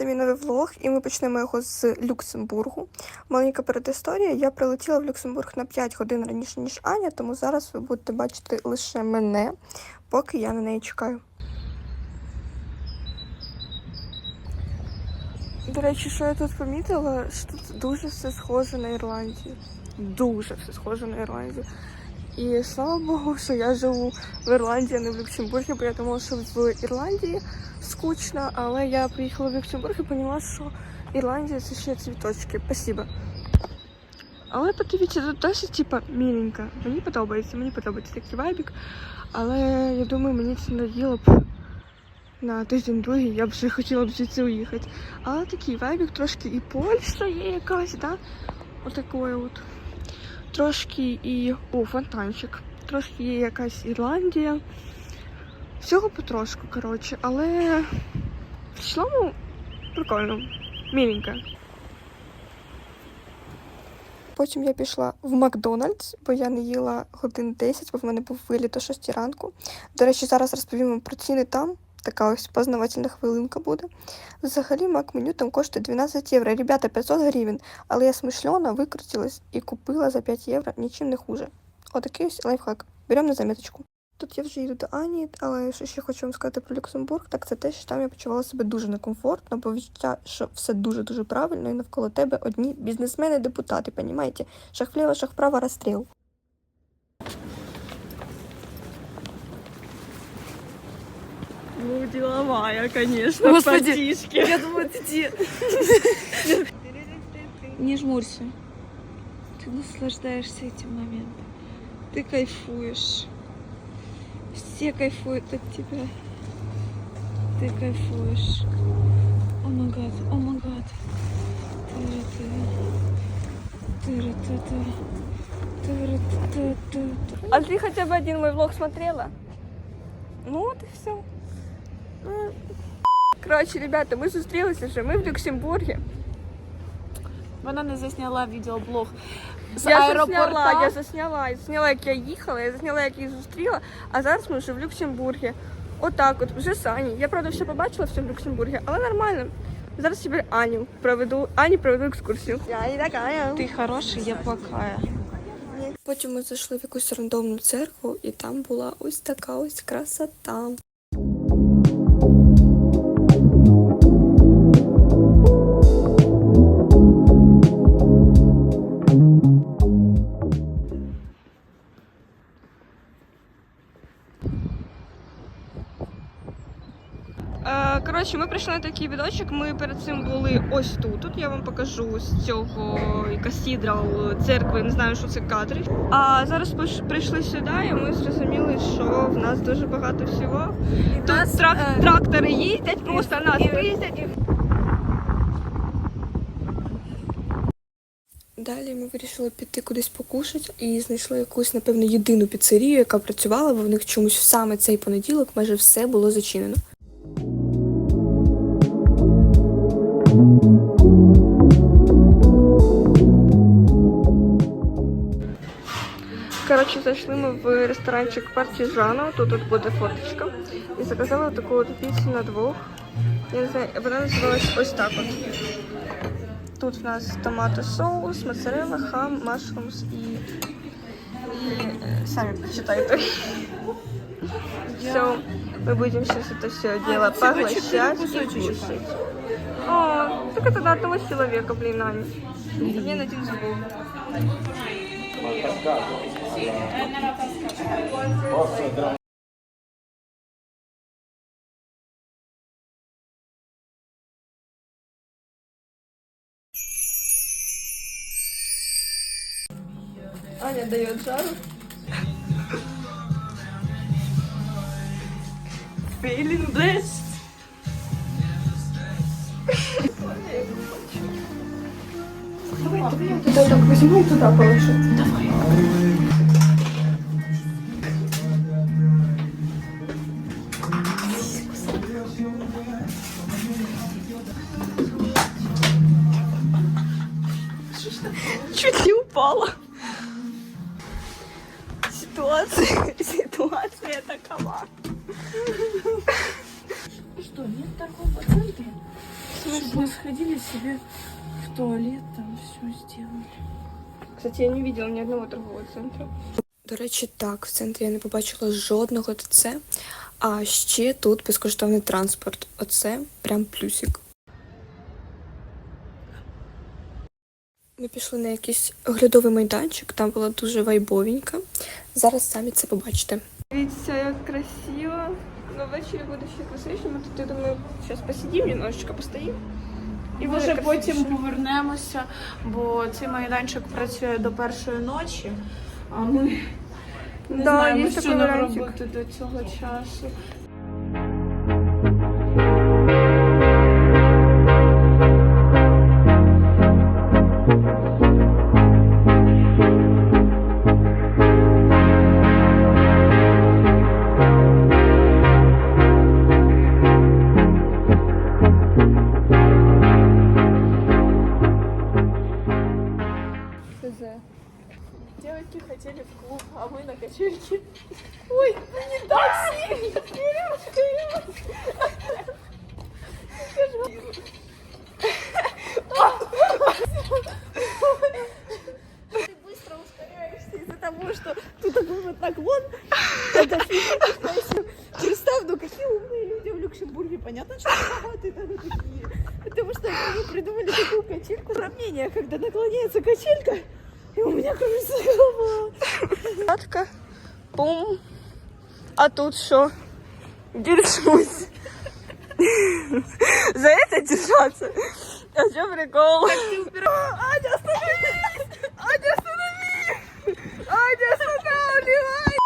Це мій новий влог, і ми почнемо його з Люксембургу. Маленька передісторія. Я прилетіла в Люксембург на 5 годин раніше, ніж Аня, тому зараз ви будете бачити лише мене, поки я на неї чекаю. До речі, що я тут помітила, що тут дуже все схоже на Ірландію. Дуже все схоже на Ірландію. І слава Богу, що я живу в Ірландії, а не в Люксембургі, бо я думала, що в Ірландії скучно, але я приїхала в Люксембург і поняла, що Ірландія це ще цвіточки. Спасибо. Але подивіться, тут теж типа міленько. Мені подобається, мені подобається такий вайбік. Але я думаю, мені це наділо б на тиждень другий, я б вже хотіла б звідси уїхати. Але такий вайбік трошки і Польща є якась, да? Отакої от. Трошки і. О, фонтанчик. Трошки є якась Ірландія. Всього потрошку, коротше, але в цілому прикольно, міленько. Потім я пішла в Макдональдс, бо я не їла годин 10, бо в мене був виліт о 6 ранку. До речі, зараз розповімо про ціни там. Така ось познавательна хвилинка буде. Взагалі, мак-меню там коштує 12 євро. Ребята, 500 гривень. Але я смишльона викрутилась і купила за 5 євро нічим не хуже. Отакий ось лайфхак. Беремо на заметочку. Тут я вже йду до Ані, але що ще хочу вам сказати про Люксембург, так це те, що там я почувала себе дуже некомфортно, бо відчуття, що все дуже-дуже правильно, і навколо тебе одні бізнесмени-депутати, понімаєте? Шаг вправо, розстріл. Ну, деловая, конечно, Господи. Я думаю, ты Не жмурься. Ты наслаждаешься этим моментом. Ты кайфуешь. Все кайфуют от тебя. Ты кайфуешь. О май гад, о май гад. А ты хотя бы один мой влог смотрела? Ну вот и все. Коротше, ребята, ми зустрілися вже. Ми в Люксембургі. Вона не засняла відеоблог з я аеропорта. засняла, я засняла, я засняла, як я їхала, я засняла, як її зустріла, а зараз ми вже в Люксембургі. Отак от, вже з Ані. Я правда ще побачила все в Люксембургі, але нормально. Зараз тепер Аню проведу, Ані проведу екскурсію. Я і така. Ты хороший, я плохая. Потім ми зайшли в якусь рандомну церкву, і там була ось така ось красота. Коротше, ми прийшли на такий відочок. Ми перед цим були ось тут. Тут я вам покажу з цього касідрал церкви, не знаю, що це кадри. А зараз прийшли сюди, і ми зрозуміли, що в нас дуже багато всього. Тут трак- е, трактори їздять, просто нас виїздять. Далі ми вирішили піти кудись покушати і знайшли якусь, напевно, єдину піцерію, яка працювала, бо в них чомусь саме цей понеділок майже все було зачинено. Коротше, зайшли ми в ресторанчик Партіжано, тут от буде фоточка. І заказали таку от піцу на двох. Я не знаю, вона називалась ось так от. Тут в нас томато соус, моцарелла, хам, машрумс і, і е, самі прочитайте. Все, мы будем сейчас это все дело поглощать и кушать. О, так это до одного человека, блин, Аня. Мне на один зубов. Аня дает жару. Feeling blessed. Туда так возьму и туда положу. Давай. Чуть не упала. Ситуация, ситуация такова. Что, нет торгового центра? Мы сходили себе в туалет, там все сделали. Кстати, я не видела ні одного торгового центру. До речі, так, в центрі я не побачила жодного ТЦ. А ще тут безкоштовний транспорт. Оце прям плюсик. Ми пішли на якийсь оглядовий майданчик, там було дуже вайбовенько. Зараз самі це побачите. Дивіться, як красиво. Ну, ввечері буде ще красивіше. Ми тут, я думаю, зараз посидимо, немножечко постоїмо. І вже потім повернемося, бо цей майданчик працює до першої ночі, а ми не Да, знаємо, що нам робити до цього часу. Девочки хотели в клуб, а мы на качельке. Ой, ну не так сильно! Вперед, вперед! Ты быстро ускоряешься из-за того, что тут такой вот наклон. Представь, ну какие умные люди в Люксембурге. Понятно, что богатые там такие. Потому что они придумали такую качельку. Сравнение, когда наклоняется качелька, меня кружится голова. Катка. Пум. А тут что? Держусь. За это держаться? А что прикол? Аня, остановись! Аня, остановись! Аня, останавливай!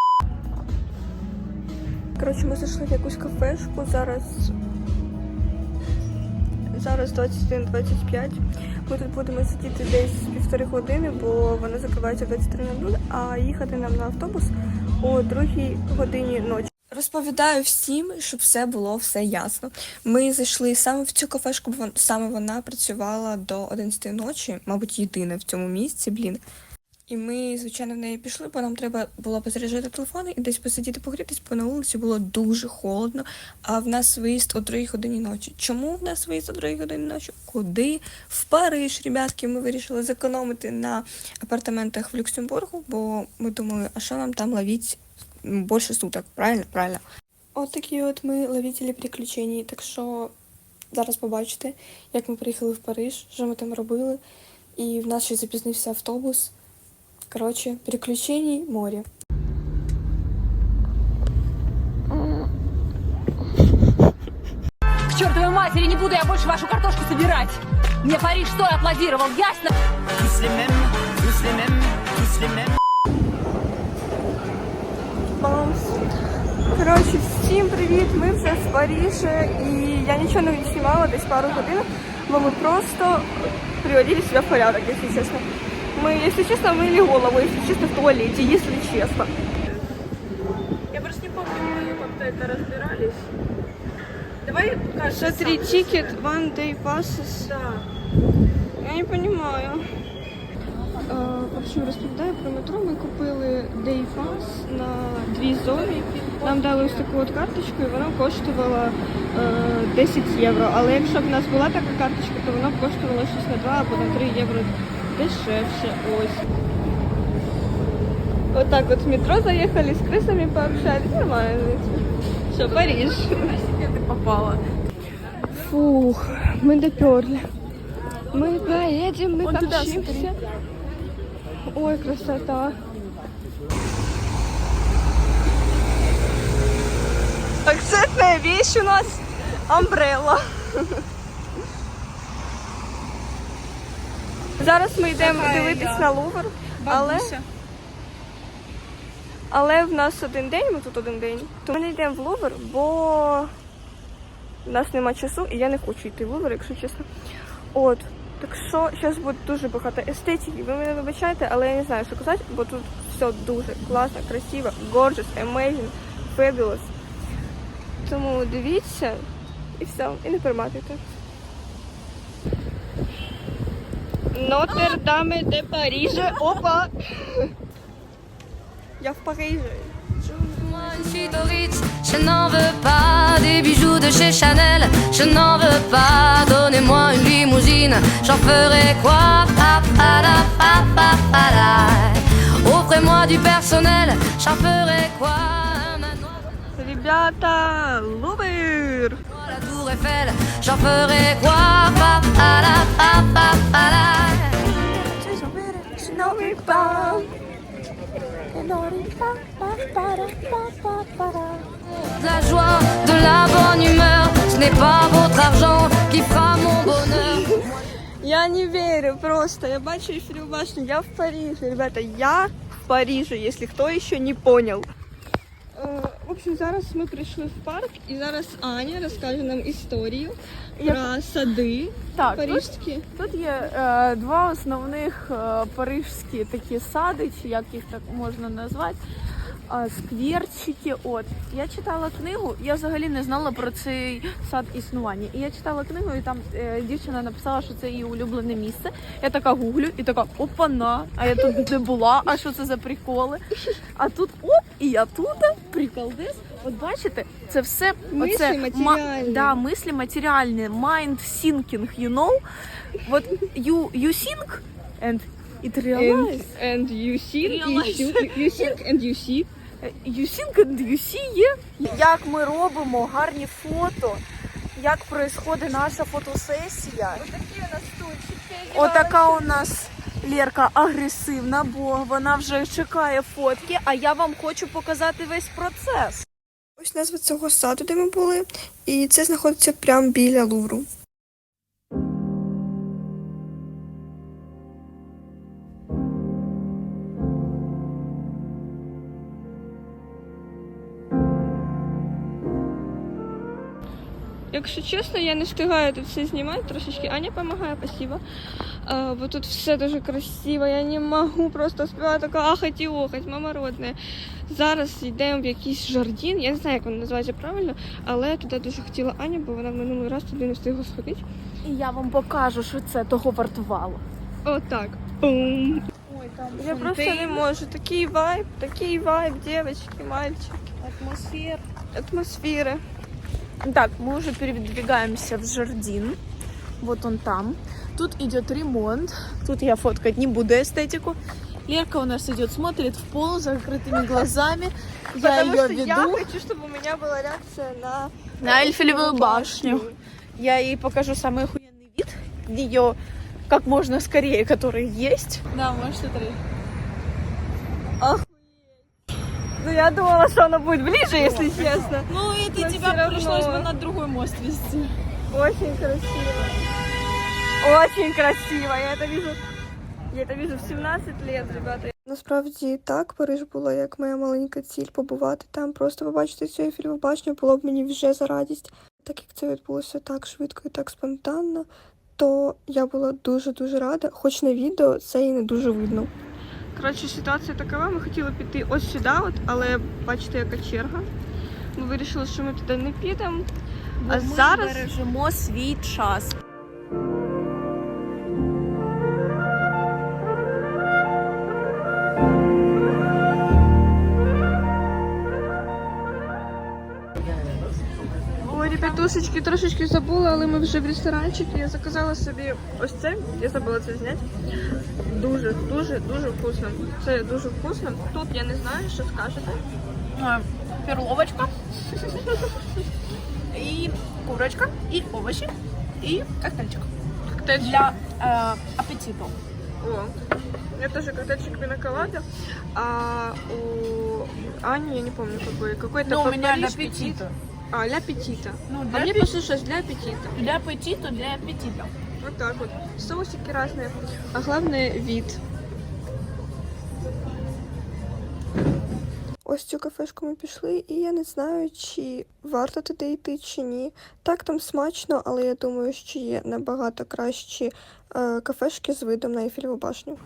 Коротше, ми зайшли в якусь кафешку. Зараз. Зараз 21.25. Ми тут будемо сидіти десь півтори години, бо вона закривається в 23.00, а їхати нам на автобус о другій годині ночі. Розповідаю всім, щоб все було все ясно. Ми зайшли саме в цю кафешку, бо саме вона працювала до 11 ночі, мабуть, єдина в цьому місці, блін. І ми, звичайно, в неї пішли, бо нам треба було позаряджати телефони і десь посидіти погрітись, бо на вулиці було дуже холодно. А в нас виїзд о 2 годині ночі. Чому в нас виїзд о 2 годині ночі? Куди? В Париж, ребятки, ми вирішили зекономити на апартаментах в Люксембургу, бо ми думали, а що нам там ловіть більше суток, правильно? Правильно. От такі от ми ловителі приключень. Так що зараз побачите, як ми приїхали в Париж, що ми там робили. І в нас ще запізнився автобус. Короче, приключений море. К чертовой матери, не буду я больше вашу картошку собирать. Мне Париж что аплодировал, ясно? tous les mêmes, tous les mêmes, tous les mêmes. Бамс. Коротше, всім привіт! Ми вже в Парижі, і я нічого не знімала десь пару годин, бо ми просто приводили себя в порядок, если честно. Мы, если честно, мыли голову, если честно, в туалете, если честно. Я просто не помню, мы как-то это разбирались. Давай кажется, Смотри, ticket, one day passes. Да. Я не понимаю. Е, В общем, розповідаю про метро. Ми купили Day Pass на дві зони. Нам дали ось таку от карточку, і вона коштувала е, 10 євро. Але якщо б в нас була така карточка, то вона б коштувала щось на 2 або на 3 євро дешевше. Ось. Отак от в метро заїхали, з крисами пообщались. Нормально. Що, Париж. Ты попала? Фух, мы доперли. Мы поедем, мы туда помчимся. Ой, красота. Акцентная вещь у нас амбрелла. Зараз ми йдемо дивитись на Лувр, але, але в нас один день, ми тут один день. Тому ми не йдемо в Лувр, бо у нас нема часу, і я не хочу йти в Лувр, якщо чесно. От. Так що зараз буде дуже багато естетики. Ви мене вибачайте, але я не знаю, що казати, бо тут все дуже класно, красиво, gorgeous, amazing, fabulous. Тому дивіться і все, і не перематуйте. Нотр-Даме де Паріже. Опа! Я в Парижі. Une suite au Ritz, je n'en veux pas des bijoux de chez Chanel, je n'en veux pas. Donnez-moi une limousine, j'en ferai quoi Pa, pa, la, pa, pa, pa, la. Offrez-moi du personnel, j'en ferai quoi Un manoir, Ребята, ловер! Eiffel, j'en ferai quoi. De la joie, de la bonne humeur, ce n'est pas votre argent qui fera mon bonheur. Я не верю просто. Я бачу Эйфелеву башню. Я в Париже, ребята. Я в Париже, если кто еще не понял. В общем, зараз ми прийшли в парк, і зараз Аня розкаже нам історію про сади Так, парижські. Тут є е, два основних е, парижські такі сади, чи як їх так можна назвати. Скверчики. От я читала книгу, я взагалі не знала про цей сад існування. І я читала книгу, і там е, дівчина написала, що це її улюблене місце. Я така гуглю і така опана, а я тут не була. А що це за приколи? А тут оп, і я тут приколдес. От бачите, це все Мислі оце, матеріальні. да, мислі матеріальні, mind thinking, you know? Вот you, you think and it And, realize. and you see, Realize. you, you think and you see. You think and you see, є. Як ми робимо гарні фото, як происходить наша фотосесія. Такі у нас стульчики. Отака у нас Лерка агресивна, бо вона вже чекає фотки, а я вам хочу показати весь процес. Ось назва цього саду, де ми були, і це знаходиться прямо біля Лувру. Якщо чесно, я не встигаю тут все знімати, трошечки Аня допомагає, спасибо. А, бо тут все дуже красиво, я не можу просто співати така ахать і охать, мама родна. Зараз йдемо в якийсь жардін, я не знаю, як він називається правильно, але я туди дуже хотіла Аню, бо вона в минулий раз туди не встигла сходити. І я вам покажу, що це того вартувало. Отак. Бум. Ой, там Я просто не можу. Такий вайб, такий вайб, дівчатки, мальчики. атмосфера. Атмосфера. Так, мы уже передвигаемся в Жардин. Вот он там. Тут идет ремонт. Тут я фоткать не буду эстетику. Лерка у нас идет, смотрит в пол с закрытыми глазами. Я Потому ее что я веду хочу, чтобы у меня была реакция на... на Эльфелевую башню. Я ей покажу самый охуенный вид. Ее как можно скорее, который есть. Да, можешь смотреть. я думала, что оно будет ближе, если честно. Ну, это Но тебя всё равно. пришлось бы на другой мост вести. Очень красиво. Очень красиво. Я это вижу. Я это вижу в 17 лет, ребята. Насправді так, Париж була як моя маленька ціль побувати там, просто побачити цю Ейфелеву башню було б мені вже за радість. Так як це відбулося так швидко і так спонтанно, то я була дуже-дуже рада, хоч на відео це і не дуже видно. Коротше, ситуація такова, ми хотіли піти ось сюди, от, але бачите, яка черга. Ми вирішили, що ми туди не підемо. А зараз бережемо свій час. Ребятушечки, трошечки забула, але ми вже в ресторанчику. Я заказала собі ось це. Я забула це зняти. Дуже, дуже, дуже вкусно. Це дуже вкусно. Тут я не знаю, що скажете. Перловочка. И курочка, и овощи, и коктейльчик. Коктейль. Для э, аппетита. О, я тоже коктейльчик пиноколада, а у Ани, я не помню какой, какой-то Ну, у меня для аппетита. А, для аппетита. Ну, А для, мне аппе- послушалось для аппетита. для аппетита, для аппетита. Вот так вот. Соусики разные. А главное вид. Ось цю кафешку ми пішли, і я не знаю, чи варто туди йти, чи ні. Так там смачно, але я думаю, що є набагато кращі е, кафешки з видом на Ейфелеву башню.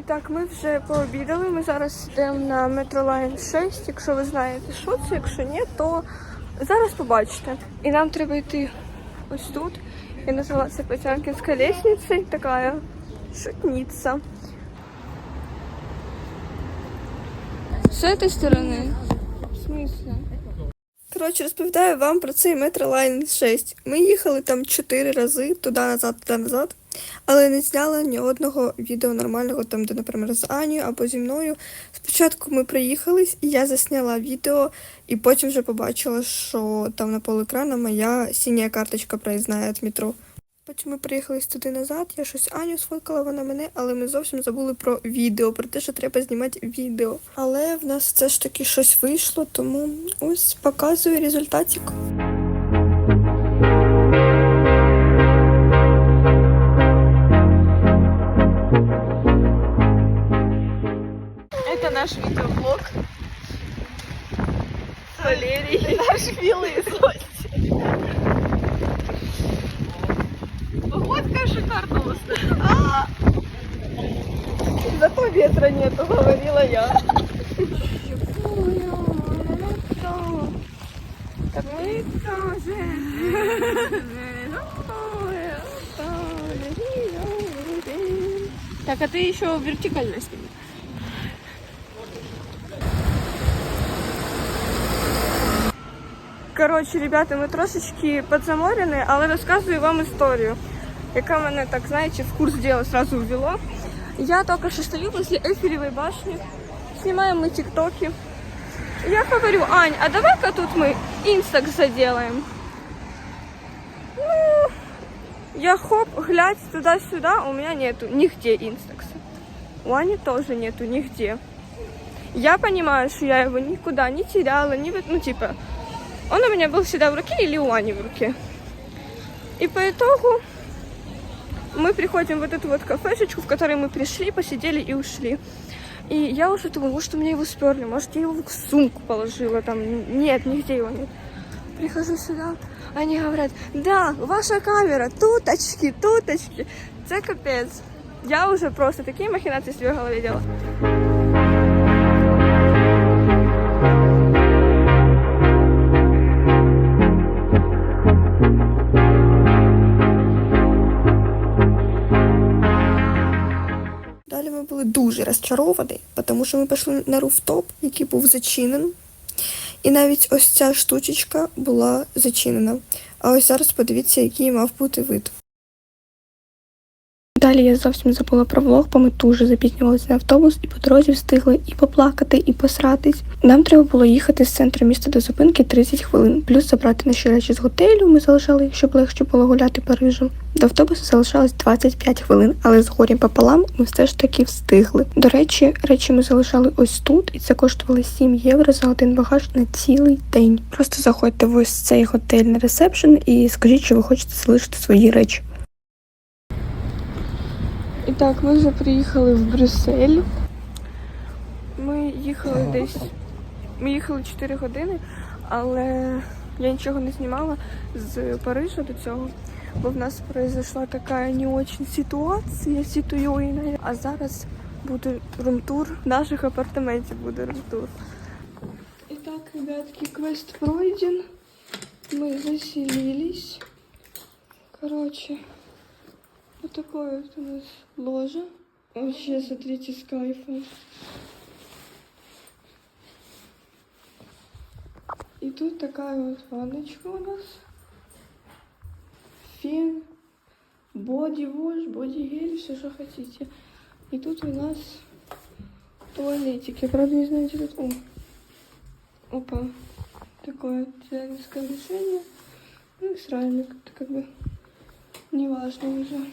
І так, ми вже пообідали. Ми зараз йдемо на Метролайн 6. Якщо ви знаєте, що це, якщо ні, то зараз побачите. І нам треба йти ось тут. Я назвала це Потянкинська лестниця, така шутниця. С этой стороны. смысле? Коротше, розповідаю вам про цей Метролайн 6. Ми їхали там 4 рази туди-назад, туди-назад, але не зняли ні одного відео нормального, там, де, наприклад, з Анією або зі мною. Спочатку ми приїхались, і я засняла відео, і потім вже побачила, що там на полекрана моя синя карточка проїзна від метро. Потім ми приїхали туди назад, я щось Аню сфоткала, вона мене, але ми зовсім забули про відео, про те, що треба знімати відео. Але в нас все ж таки щось вийшло, тому ось показую результатик. Наш милый злодей. Погодка шикарная. А! Зато ветра нету, говорила я. Так мы тоже. Так, а ты еще вертикально сними. Коротше, ребята, ми трошечки підзаморені, але розказую вам історію, яка мене, так знаєте, в курс дела сразу ввело. Я только что стою возле Эйфелевой башни, снимаем мы тиктоки. Я говорю, Ань, а давай-ка тут мы инстакс заделаем. Ну, я хоп, глядь туда-сюда, у меня нету нигде инстакса. У Ани тоже нету нигде. Я понимаю, что я его никуда не теряла, не, вы- ну типа, он у меня был всегда в руке или у Ани в руке. И по итогу мы приходим в вот эту вот кафешечку, в которой мы пришли, посидели и ушли. И я уже думаю, может, у меня его сперли, может, я его в сумку положила, там, нет, нигде его нет. Прихожу сюда, они говорят, да, ваша камера, туточки, туточки. Це капець. Я уже просто такі махінації в своїй голові делала. Розчаровані, тому що ми пішли на руфтоп, який був зачинений. І навіть ось ця штучечка була зачинена. А ось зараз подивіться, який мав бути вид. Далі я зовсім забула про влог, бо ми дуже запізнювалися на автобус і по дорозі встигли і поплакати, і посратись. Нам треба було їхати з центру міста до зупинки 30 хвилин, плюс забрати наші речі з готелю. Ми залишали їх, щоб легше було гуляти Парижем. До автобусу залишалось 25 хвилин, але з горем пополам ми все ж таки встигли. До речі, речі ми залишали ось тут, і це коштувало 7 євро за один багаж на цілий день. Просто заходьте в ось цей готель на ресепшн і скажіть, що ви хочете залишити свої речі. Так, ми вже приїхали в Брюссель. Ми їхали десь. Ми їхали 4 години, але я нічого не знімала з Парижа до цього, бо в нас произошла така не очень ситуація ситуйна. А зараз буде румтур, В наших апартаментів буде румтур. І так, ребятки, квест пройден. Ми заселились. Короче, вот такое вот у нас ложе. Вообще, смотрите, с кайфом. И тут такая вот ванночка у нас. Фен, боди-вош, боди-гель, все, что хотите. И тут у нас туалетик. Я, правда, не знаю, где тут... О. Опа. Такое дизайнерское решение. Ну и сральник. Это как бы неважно уже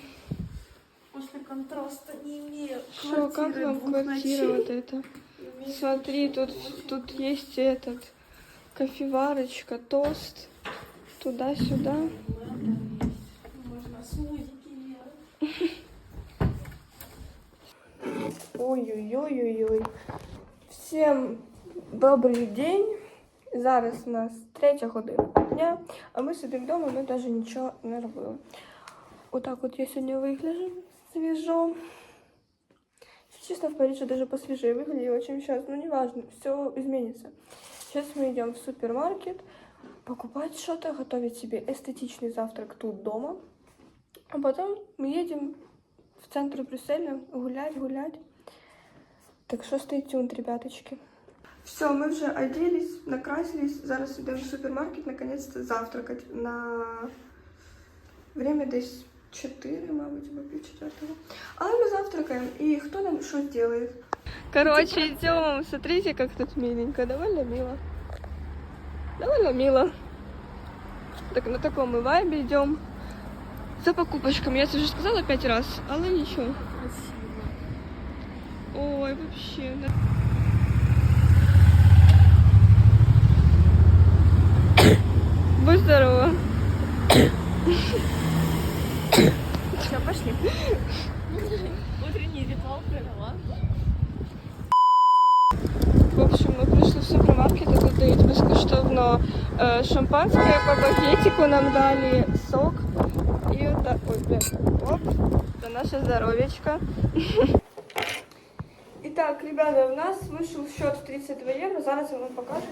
После контраста не имею. Что, как вам квартира вот эта? Смотри, тут, тут есть этот кофеварочка, тост, туда-сюда. Ой-ой-ой-ой-ой. Всім добрий день. Зараз у нас третя година дня, а ми сидимо вдома, ми навіть нічого не робили. Отак от я сьогодні вигляжу свіжо. Честно, в Париже даже посвежее выглядела, чем сейчас. Ну, неважно, все изменится. Сейчас мы идем в супермаркет, покупать что-то, готовить себе эстетичный завтрак тут дома. А потом мы едем в центр Брюсселя гулять, гулять. Так что stay tuned, ребяточки. Все, ми вже оделись, накрасились. Зараз йдемо в супермаркет, наконец-то завтракати на время десь 4, мабуть, або пів четвертого. Але ми завтракаємо, і хто нам що зробить? Короче, идем. Смотрите, как тут миленько. Довольно мило. Довольно мило. Так на таком мы вайбе идем. За покупочками. Я тебе уже сказала пять раз, але ничего. Ой, вообще. да. Будь здорова. Все, пошли. Утренний ритуал провела. В общем, ми прийшли в супермаркет, і тут дають безкоштовно е, шампанське по пакетику нам дали сок. І отак, ой, бля, оп, це наше здоров'ячко. І так, ребята, в нас вийшов счет в 32 євро. Зараз я вам покажу,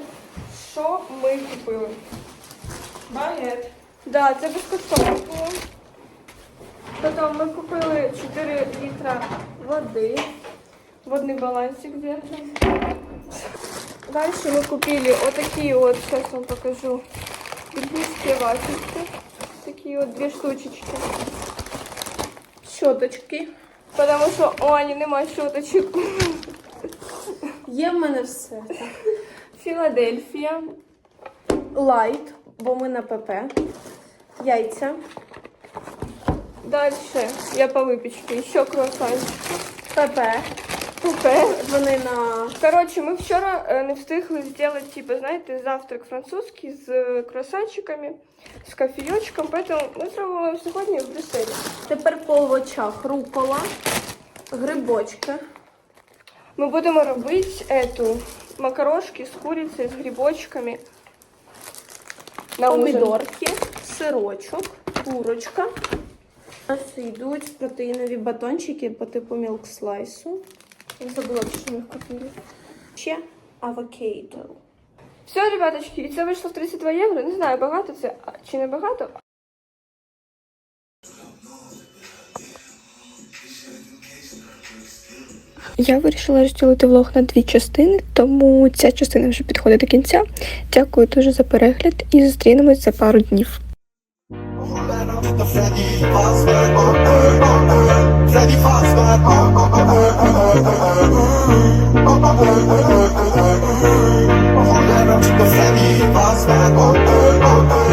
що ми купили. Багет. Да, це безкоштовно було. Потім ми купили 4 літра води. Водный балансик держим. Дальше мы купили вот такие вот, сейчас вам покажу, бельгийские вафельки. Такие вот две штучечки. Щоточки. Потому что у Ани нема щоточек. Є в мене все. Филадельфия. Лайт, бо ми на ПП. Яйця. Дальше я по выпечке. Еще круассанчики. ПП. Купе. Вони на Короче, ми вчора е, не встигли зробити, типу, знаєте, завтрак французький з е, круассанчиками, з кофійочком, поэтому ми зробимо сьогодні в Брюсселі. тепер по овочах рукола, грибочки, Ми будемо робити эту макарошки з курицею, з грибочками. На ужин. помідорки, сирочок, курочка. Нас йдуть протеїнові батончики по типу мілк слайсу. Я забула, що ми їх купили. Ще авокадо. Все, ребяточки, і це вийшло в 32 євро. Не знаю, багато це чи не багато. Я вирішила розділити влог на дві частини, тому ця частина вже підходить до кінця. Дякую дуже за перегляд і зустрінемось за пару днів. Freddy Fazbear, oh, oh, oh, oh. Freddy Fazbear, oh, oh, oh, oh, oh, oh, oh. Oh, oh, oh, oh, oh, oh, oh. Oh, Freddy Fazbear, oh, oh, oh, oh.